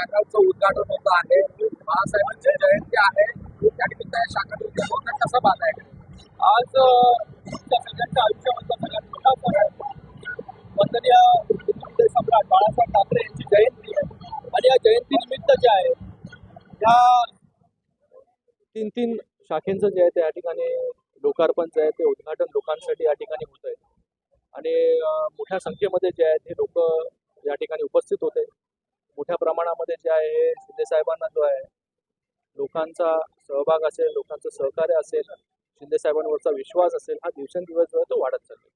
शाखांचं उद्घाटन होत आहे. बाळासाहेबांची जयंती आहे. त्या निमित्ताने शाखांचं उद्घाटन होतं. कसं पाहताय आज सगळ्यांच्या आयुष्यामधला सगळ्यात मोठा सण आहे. वंदनीय सम्राट बाळासाहेब ठाकरे यांची जयंती आहे. आणि या जयंती निमित्त जे आहे या तीन तीन शाखेंचं जे आहे ते या ठिकाणी लोकार्पण जे आहे ते उद्घाटन लोकांसाठी या ठिकाणी होत आहे आणि मोठ्या संख्येमध्ये जे आहेत हे लोक या ठिकाणी उपस्थित होते. मोठ्या प्रमाणामध्ये जे आहे हे शिंदे साहेबांना जो आहे लोकांचा सहभाग असेल लोकांचं सहकार्य असेल शिंदे साहेबांवरचा विश्वास असेल हा दिवसेंदिवस जो आहे तो वाढत चालतो.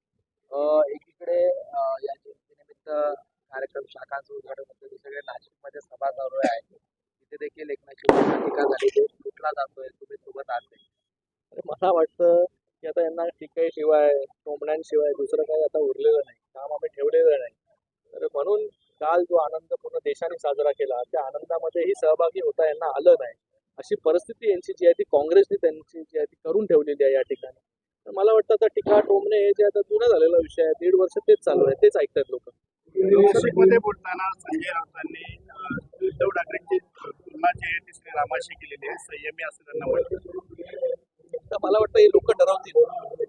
एकीकडे या जयंतीनिमित्त कार्यक्रम शाखांचं उद्घाटन होतं दुसरीकडे नाशिकमध्ये सभा चालू आहे. तिथे देखील एकमेकांची टीका झाली देश लुटला जातोय तुम्ही सोबत आहात. मला वाटतं की आता यांना टिकाईशिवाय टोमण्यांशिवाय दुसरं काही आता उरलेलं नाही. काम आम्ही ठेवलेलं नाही. तर म्हणून काल जो आनंद पूर्ण देशाने साजरा केला त्या आनंदामध्येही सहभागी होता यांना आलं नाही. अशी परिस्थिती यांची जी आहे ती काँग्रेसने त्यांची जी आहे ती करून ठेवलेली आहे या ठिकाणी. तर मला वाटतं आता टीका टोमणे हे जे आता जुना झालेला विषय आहे दीड वर्ष तेच चालू आहे तेच ऐकतात लोक. नाशिकमध्ये बोलताना संजय राऊतांनी उद्धव ठाकरेंची तुलना जी आहे ती श्रीरामाशी केलेली आहे संयमी असं त्यांना म्हटलं. तर मला वाटतं हे लोक डरवतील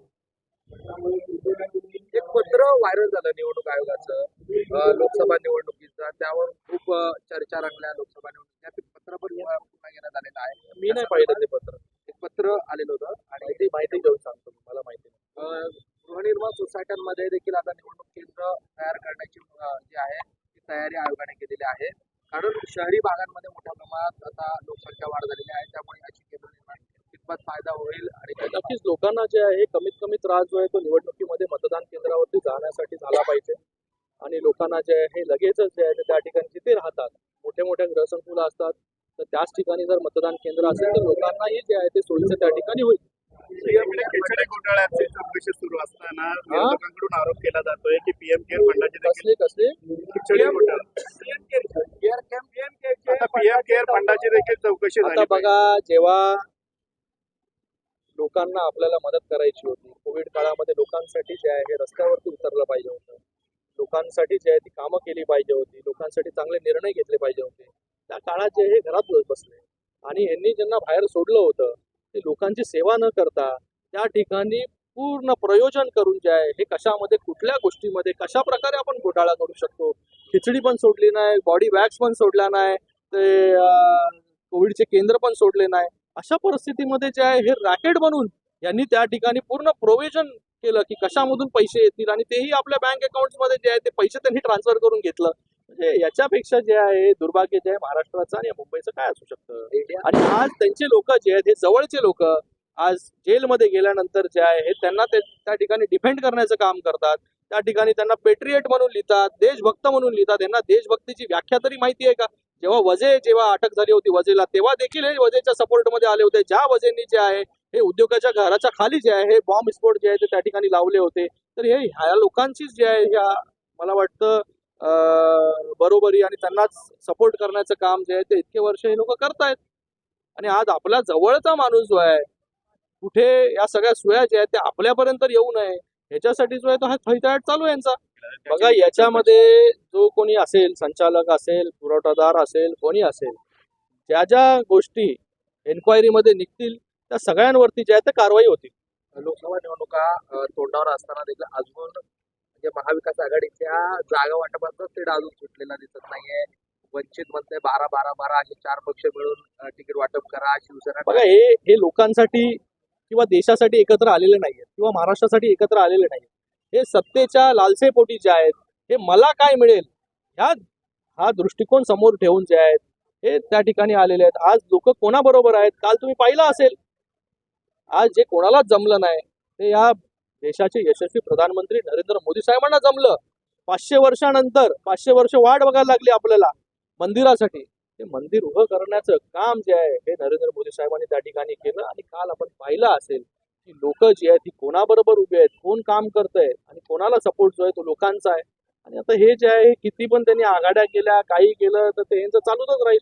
व्हायरल झालं निवडणूक आयोगाचं लोकसभा निवडणुकीचं. त्यावर खूप चर्चा रंगल्या लोकसभा निवडणुकीच्या. ते पत्र पण पुन्हा घेण्यात आलेलं आहे. मी नाही पाहिलं ते पत्र. एक पत्र आलेलं होतं. आणि ती माहिती घेऊन सांगतो मला माहिती नाही. गृहनिर्माण सोसायट्यांमध्ये देखील आता निवडणूक केंद्र तयार करण्याची जी आहे ती तयारी आयोगाने केलेली आहे. कारण शहरी भागांमध्ये मोठ्या प्रमाणात आता लोकसंख्या वाढ झालेली आहे. त्यामुळे याची केंद्र निर्माण कितपत फायदा होईल नक्कीच लोकांना जे आहे कमीत कमी त्रास जो आहे तो निवडणुकीमध्ये मतदान केंद्रावरती जाण्यासाठी झाला पाहिजे. आणि लोकांना जे आहे हे लगेचच जे आहे ते त्या ठिकाणी जिथे राहतात मोठे मोठे ग्रहसंकुल असतात तर त्याच ठिकाणी जर मतदान केंद्र असेल तर लोकांनाही जे आहे ते सोयीचं त्या ठिकाणी होईल. यामुळे खिचडी घोटाळ्याची चौकशी सुरू असताना आरोप केला जातोय की पीएम केअर फंडाची देखील कसले कसले? खिचडी घोटाळा. आता पीएम केअर फंडाची देखील चौकशी आता. बघा जेव्हा लोकांना आपल्याला मदत करायची होती. कोविड काळामध्ये लोकांसाठी जे आहे हे रस्त्यावरती उतरलं पाहिजे होतं. लोकांसाठी जे आहे ती कामं केली पाहिजे होती. लोकांसाठी चांगले निर्णय घेतले पाहिजे होते. त्या काळात जे हे घरात बसले. आणि यांनी ज्यांना बाहेर सोडलं होतं ते लोकांची सेवा न करता त्या ठिकाणी पूर्ण प्रयोजन करून जे आहे हे कशामध्ये कुठल्या गोष्टीमध्ये कशा प्रकारे आपण घोटाळा करू शकतो? खिचडी पण सोडली नाही बॉडी बॅग्स पण सोडल्या नाही ते कोविडचे केंद्र पण सोडले नाही. अशा परिस्थितीमध्ये जे आहे हे रॅकेट बनवून यांनी त्या ठिकाणी पूर्ण प्रोव्हिजन केलं की कशामधून पैसे येतील आणि तेही आपल्या बँक अकाउंटमध्ये जे आहे ते पैसे त्यांनी ट्रान्सफर करून घेतलं. म्हणजे याच्यापेक्षा जे आहे दुर्भाग्य जे आहे महाराष्ट्राचं आणि मुंबईचं काय असू शकतं? आणि आज त्यांचे लोक जे आहेत हे जवळचे लोक आज जेलमध्ये गेल्यानंतर जे आहे हे त्यांना ते त्या ठिकाणी डिफेंड करण्याचं काम करतात. त्या ठिकाणी त्यांना पेट्रिएट म्हणून लिहितात देशभक्त म्हणून लिहितात. यांना देशभक्तीची व्याख्या तरी माहिती आहे का? जेव्हा वजे जेव्हा अटक झाली होती वजेला तेव्हा देखील हे वजेच्या सपोर्टमध्ये आले होते. ज्या वजेंनी जे आहे हे उद्योगाच्या घराच्या खाली जे आहे हे बॉम्ब स्फोट जे आहे ते त्या ठिकाणी लावले होते. तर हे ह्या लोकांचीच जे आहे ह्या मला वाटतं बरोबरी आणि त्यांनाच सपोर्ट करण्याचं काम जे आहे ते इतके वर्ष हे लोक करतायत. आणि आज आपला जवळचा माणूस जो आहे कुठे या सगळ्या सोया ज्या आहेत त्या आपल्यापर्यंत येऊ नये ह्याच्यासाठी जो आहे तो हा थैताट चालू आहे यांचा. बघा याच्यामध्ये जो कोणी असेल संचालक असेल पुरवठादार असेल कोणी असेल ज्या ज्या गोष्टी एन्क्वायरीमध्ये निघतील त्या सगळ्यांवरती ज्या त्या कारवाई होती लोकसभा निवडणुका तोंडावर असताना देखील अजून म्हणजे महाविकास आघाडीच्या जागा वाटपाचा तेढ अजून सुटलेला दिसत नाहीये. वंचित म्हणते बारा बारा बारा असे चार पक्ष मिळून तिकीट वाटप करा शिवसेना बघा हे हे लोकांसाठी किंवा देशासाठी एकत्र आलेले नाहीये किंवा महाराष्ट्रासाठी एकत्र आलेले नाहीये हे सत्तेच्या लालसेपोटी जे आहेत हे मला काय मिळेल? ह्या हा दृष्टिकोन समोर ठेवून जे आहेत हे त्या ठिकाणी आलेले आहेत. आज लोक कोणाबरोबर आहेत? काल तुम्ही पाहिलं असेल. आज जे कोणालाच जमलं नाही ते या देशाचे यशस्वी प्रधानमंत्री नरेंद्र मोदी साहेबांना जमलं. पाचशे वर्षानंतर पाचशे वर्ष वाट बघायला लागली आपल्याला मंदिरासाठी. ते मंदिर उभं करण्याचं काम जे आहे हे नरेंद्र मोदी साहेबांनी त्या ठिकाणी केलं आणि काल आपण पाहिलं असेल. की लोक जी आहेत ती कोणाबरोबर उभे आहेत कोण काम करतंय आणि कोणाला सपोर्ट जो आहे तो लोकांचा आहे. आणि आता हे जे आहे किती पण त्यांनी आघाड्या केल्या काही केलं तर ते यांचं चालूच राहील.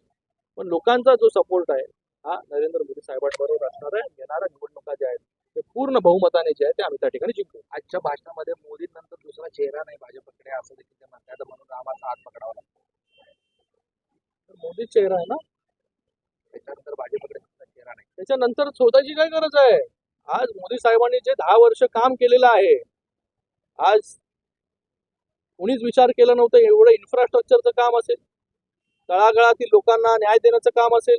पण लोकांचा जो सपोर्ट आहे हा नरेंद्र मोदी साहेबांबरोबर असणार आहे. येणाऱ्या निवडणुका ज्या आहेत ते पूर्ण बहुमताने जे आहे ते आम्ही त्या ठिकाणी जिंकू. आजच्या भाषणामध्ये मोदींनंतर दुसरा चेहरा नाही भाजपकडे असं देखील ते म्हणतात. म्हणून रामाचा हात पकडावा लागतो. तर मोदी चेहरा आहे ना? त्याच्यानंतर भाजपकडे चेहरा नाही. त्याच्यानंतर शोधायची काय गरज आहे? आज मोदी साहेबांनी जे दहा वर्ष काम केलेलं आहे आज कुणीच विचार केला नव्हतं एवढं इन्फ्रास्ट्रक्चरचं काम असेल तळागाळातील लोकांना न्याय देण्याचं काम असेल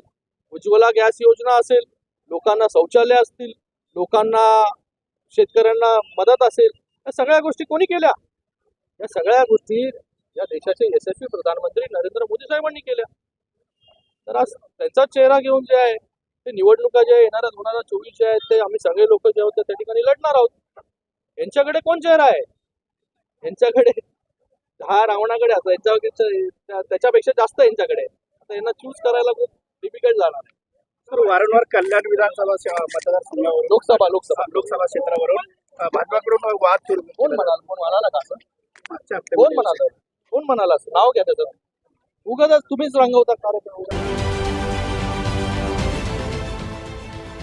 उज्ज्वला गॅस योजना असेल लोकांना शौचालय असतील लोकांना शेतकऱ्यांना मदत असेल या सगळ्या गोष्टी कोणी केल्या? या सगळ्या गोष्टी या देशाचे यशस्वी प्रधानमंत्री नरेंद्र मोदी साहेबांनी केल्या. तर आज त्यांचा चेहरा घेऊन जे आहे ते निवडणुका ज्या येणाऱ्या दोन हजार चोवीस ज्या आहेत ते आम्ही सगळे लोक जे आहोत त्या ठिकाणी लढणार आहोत. यांच्याकडे कोण चेहरा आहे? यांच्याकडे दहा रावणाकडे असं यांच्या त्याच्यापेक्षा जास्त यांच्याकडे. आता यांना चूज करायला खूप डिफिकल्ट जाणार आहे. तर वारंवार कल्याण विधानसभा मतदारसंघावरून लोकसभा लोकसभा. लोकसभा क्षेत्रावरून भाजपाकडून वाद सुरू कोण म्हणाल कोण म्हणाला का असं? कोण म्हणाल? कोण म्हणाला असं? नाव घ्या त्याचं. उगाच तुम्हीच रंगवता कार्यक्रम.